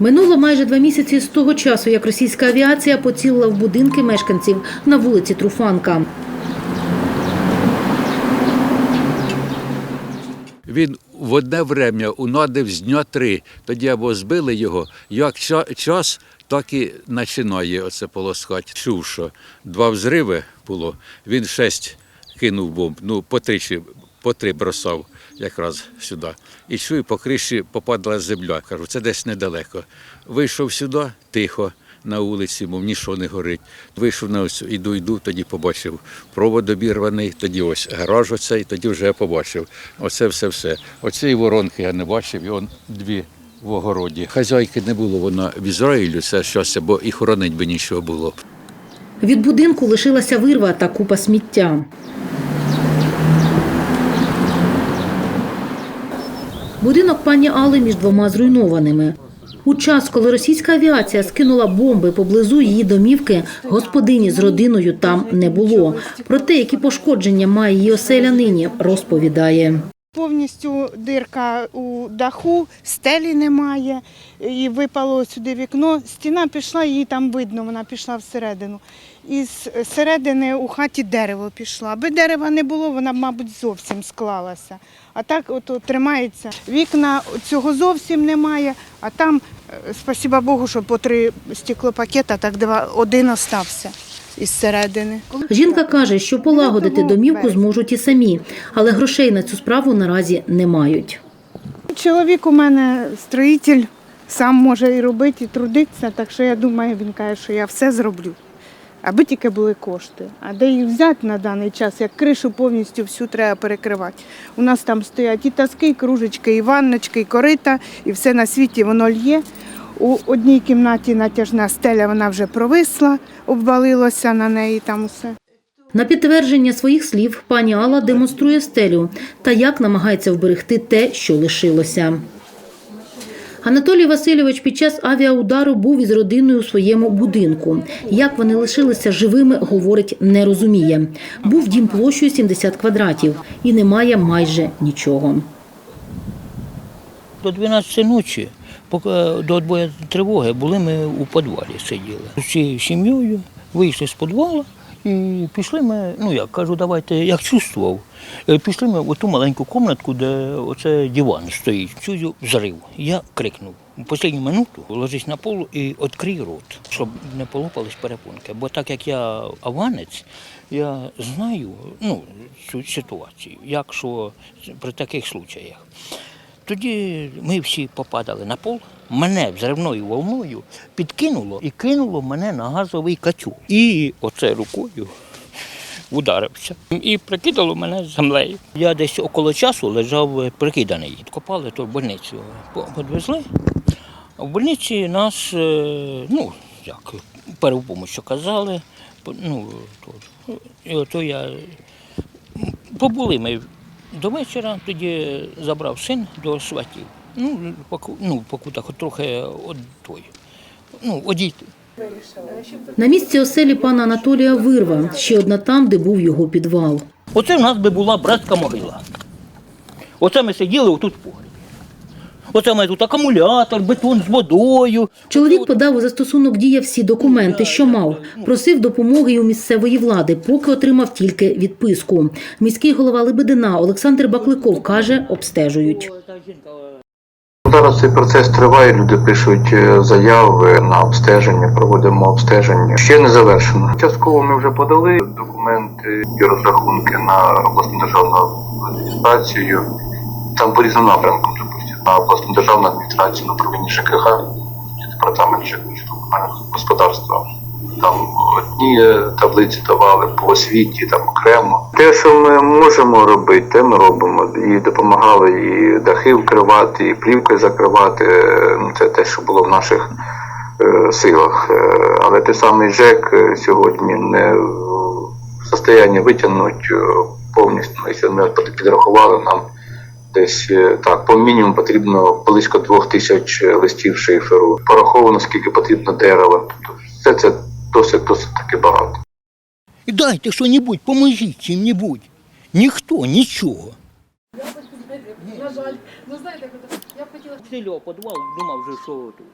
Минуло майже два місяці з того часу, як російська авіація поцілила в будинки мешканців на вулиці Труфанка. Він в одне время унадив з дня три. Тоді або збили його, як ча- час, так і починає оце полоскати. Чув, що два взриви було, він шесть кинув бомб, ну по по три бросав якраз сюди. І чую, по криші попадала земля. Кажу, це десь недалеко. Вийшов сюди, тихо. На вулиці, мов нічого не горить. Вийшов на ось, іду, йду, тоді побачив провод обірваний, тоді ось гараж оцей, тоді вже я побачив. Оце все все. Оцієї воронки я не бачив, і он дві в огороді. Хазяйки не було, вона в Ізраїлю, це щастя, бо і хоронить би нічого було. Від будинку лишилася вирва та купа сміття. Будинок пані Али між двома зруйнованими. У час, коли російська авіація скинула бомби поблизу її домівки, господині з родиною там не було. Про те, які пошкодження має її оселя нині, розповідає. Повністю дирка у даху, стелі немає, і випало сюди вікно. Стіна пішла, її там видно, вона пішла всередину. І з середини у хаті дерево пішло. Аби дерева не було, вона мабуть, зовсім склалася. А так от, тримається. Вікна цього зовсім немає, а там, е, спасіба Богу, що по три стеклопакета, так один остався із середини. Жінка каже, що полагодити домівку зможуть і самі, але грошей на цю справу наразі не мають. Чоловік у мене строїтель, сам може і робити, і трудитися, так що я думаю, він каже, що я все зроблю. Аби тільки були кошти. А де їх взяти на даний час, як кришу повністю всю треба перекривати. У нас там стоять і таски, і кружечки, і ванночки, і корита, і все на світі воно лє. У одній кімнаті натяжна стеля вона вже провисла, обвалилося на неї там усе. На підтвердження своїх слів пані Алла демонструє стелю та як намагається вберегти те, що лишилося. Анатолій Васильович під час авіаудару був із родиною у своєму будинку. Як вони лишилися живими, говорить, не розуміє. Був дім площею 70 квадратів і немає майже нічого. До 12 ночі, до відбою тривоги, були ми у підвалі сиділи. З цією сім'єю вийшли з підвалу і пішли ми, ну як кажу, давайте, як чувствував, е, пішли ми в ту маленьку кімнатку, де оце диван стоїть. Чую взрив. Я крикнув. У останню минуту ложись на полу і відкрий рот, щоб не полопались перепонки. Бо так як я аванець, я знаю ну, цю ситуацію, як що при таких случаях. Тоді ми всі попадали на пол, мене взривною волною підкинуло і кинуло мене на газовий качу. І оце рукою ударився. І прикидало мене землею. Я десь около часу лежав прикиданий. Копали то в больницю. По- Підвезли. А в больниці нас, е, ну, як, першу допомогу казали. Ну, то, і ото я Побули ми до вечора, тоді забрав син до сватів. Ну, поку, ну, поку так от трохи од той. Ну, одійти. На місці оселі пана Анатолія вирва, ще одна там, де був його підвал. Оце в нас би була братська могила. Оце ми сиділи отут в Оце ми тут акумулятор, бетон з водою. Чоловік подав у застосунок дія всі документи, що мав. Просив допомоги й у місцевої влади, поки отримав тільки відписку. Міський голова Лебедина Олександр Бакликов каже, обстежують. Зараз цей процес триває, люди пишуть е, заяви на обстеження, проводимо обстеження. Ще не завершено. Частково ми вже подали документи і розрахунки на обласну державну адміністрацію. Там по різним напрямкам, допустимо, на обласну державну адміністрацію, на управління ЖКХ, департамент житлово-комунального господарства. Там одні таблиці давали по освіті, там окремо. Те, що ми можемо робити, те ми робимо. І допомагали і дахи вкривати, і плівкою закривати. Ну, це те, що було в наших е, силах. Е, Але той самий ЖЕК е, сьогодні не в состоянні витягнути е, повністю. Якщо ми підрахували нам. Десь е, так, по мінімуму потрібно близько двох тисяч листів шиферу. Пораховано, скільки потрібно дерева. Тобто все це досить досить таки багато. І дайте що-небудь, поможіть чим-небудь. Ніхто, нічого. На жаль, ну знаєте, я б хотіла обстреливав підвал, думав вже, що тут.